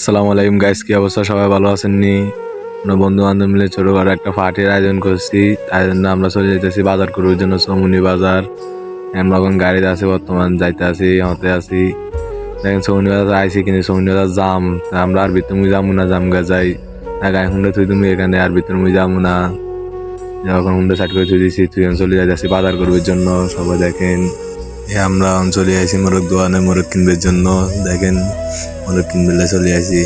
আসসালামু আলাইকুম গাইস কি অবস্থা? সবাই ভালো আছেন নি? আমরা বন্ধু বান্ধব মিলে ছোটখাটো একটা পার্টির আয়োজন করছি। তাই জন্য আমরা চলে যেতেছি বাজার করার জন্য সমুনি বাজার। আমরা এখন গাড়িতে আছি, বর্তমান যাইতে আছি, হতে আছি। দেখেন সমুনি বাজার আইছি কিন্তু সমুনি বাজার জাম। আমরা আর ভিতর মুই যাব না, জাম গা যাই। না, গায়ে হুন্ডা তুই তুমি এখানে, আর ভিতর মুই যাব না। যখন হুন্ডা সাইড করে তুই দিছি তুই চলে যাইতেছি বাজার করবার জন্য। সবাই দেখেন। আমরা চলে আসি মোরগ দোকানে, মোরগ কিনবার জন্য। দেখেন, মোরগ কিনবে চলে আসি।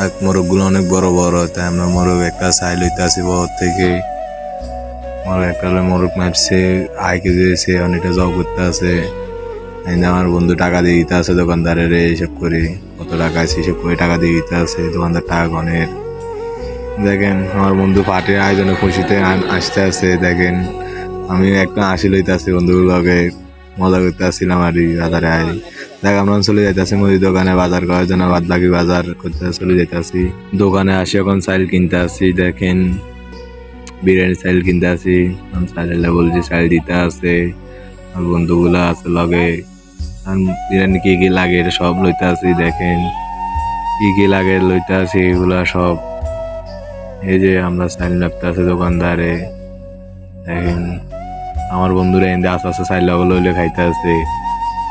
আর মোরগগুলো অনেক বড় বড়, তাই আমরা মোরগ একটা সাইল হইতে আসি বহর থেকে। মোরগ একটা মোরগ মারছে, আয় কেজি হয়েছে অনেকটা জব করতে আছে। আমার বন্ধু টাকা দিয়ে দিতে আছে দোকানদারের এইসব করে। কত টাকা আছে হিসেব করে টাকা দিয়ে দিতে আছে দোকানদার টাকা গনের দেখেন, আমার বন্ধু পার্টির আয়োজনে খুশিতে আসতে আছে, দেখেন। আমি একটা হাসি লইতে আছি বন্ধুর লগে মজা করতে আসছিলাম আর বাজারে আই। দেখ, আমরা চলে যাইতেছি মুদি দোকানে বাজার করার জন্য বাদ বাকি বাজার করতে চলে যাইতেছি। দোকানে আসি, এখন চাইল কিনতে আসি, দেখেন, বিরিয়ানি চাইল কিনতে আসি। চাইল বলছি, চাইল দিতে আছে। আর বন্ধুগুলো আছে লগে। আর বিরিয়ানি কি কি লাগে এটা সব লইতে আসি, দেখেন। কি কি লাগে লইতে আসি, এগুলা সব। এই যে আমরা চাইল রাখতে আছে দোকানদারে। দেখেন। আমার বন্ধুরা এনে আস্তে আস্তে সাইলা চাইল লইলে খাইতে আছে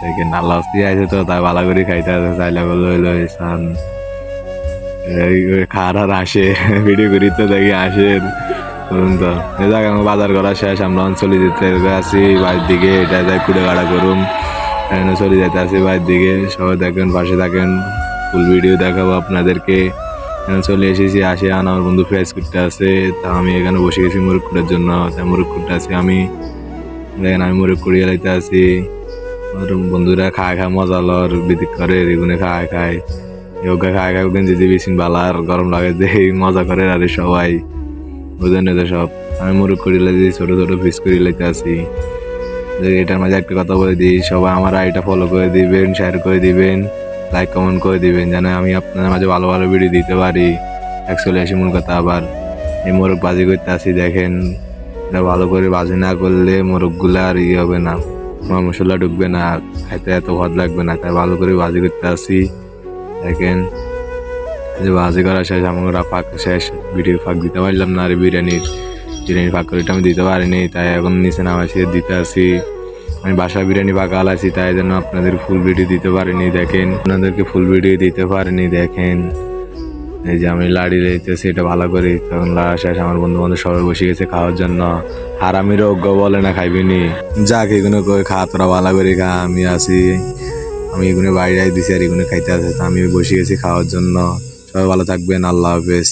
দেখেন আল্লাহ আছে তো, তাই ভালো করে খাইতে আছে চাইল হইল সান খার আর আসে, ভিডিও করি তো দেখি আসে। তখন তো জায়গা আমার বাজার করা শেষ, আমরা চলে যেতে আছি বাড়ির দিকে, এটা যাই কুড়ে গাড়া করুম। এখানে চলে যেতে আছি বাড়ির দিকে, সবাই দেখেন, পাশে থাকেন, ফুল ভিডিও দেখাবো আপনাদেরকে। এখানে চলে এসেছি, আসে আন আমার বন্ধু ফেস করতে আছে তা আমি এখানে বসে গেছি মুরগ কুটার জন্য তাই মুরগ কুটতে আছি আমি দেখেন আমি মুরগ কুড়িয়ে লাইতে আছি। বন্ধুরা খায় খায় মজা লর বিদিক করে রেগুনে খায় খায়। যোগা খায় খায় ওখানে যদি বেশি বালার, গরম লাগে যে মজা করে আর সবাই। বুঝেন তো সব। আমি মুরগ করি লাইতে ছোট ছোট পিস করি লাইতে আছি। এটার মাঝে একটা কথা বলে দিই, সবাই আমার আইটা ফলো করে দিবেন শেয়ার করে দিবেন লাইক কমেন্ট করে দিবেন, যেন আমি আপনাদের মাঝে ভালো ভালো ভিডিও দিতে পারি। অ্যাকচুয়ালি আসি মূল কথা আবার। এই মোরগ বাজি করতে আসি দেখেন। এটা ভালো করে বাজি না করলে মোরগগুলো আর ইয়ে হবে না। আমার মশলা ঢুকবে না, খাইতে এত ভাত লাগবে না, তাই ভালো করে বাজি করতে আসি। দেখেন যে বাজি করা শেষ, আমরা ফাঁক শেষ ভিডিও ফাঁক দিতে পারলাম না, আর বিরিয়ানির বিরিয়ানি ফাঁক করে আমি দিতে পারিনি, তাই এখন নিচে নামাইছি দিতে আসি। আমি বাসা বিরিয়ানি পাকাল আছি তাই জন্য আপনাদের ফুল ভিডিও দিতে পারিনি, দেখেন। আপনাদেরকে ফুল ভিডিও দিতে পারিনি, দেখেন। এই যে আমি লাড়ি লইতেছি এটা ভালো করি। তখন লাড়া শেষ আমার বন্ধু বান্ধব সবাই বসে গেছে খাওয়ার জন্য। আর আমি রোগ্য বলে না খাইবিনি? যাক এগুলো করে খা, তোরা ভালো করে খা, আমি আসি আমি এগুলো বাইরে দিছি আর এগুলো খাইতে আসে আমি বসে গেছি খাওয়ার জন্য। সবাই ভালো থাকবেন, আল্লাহ হাফেজ।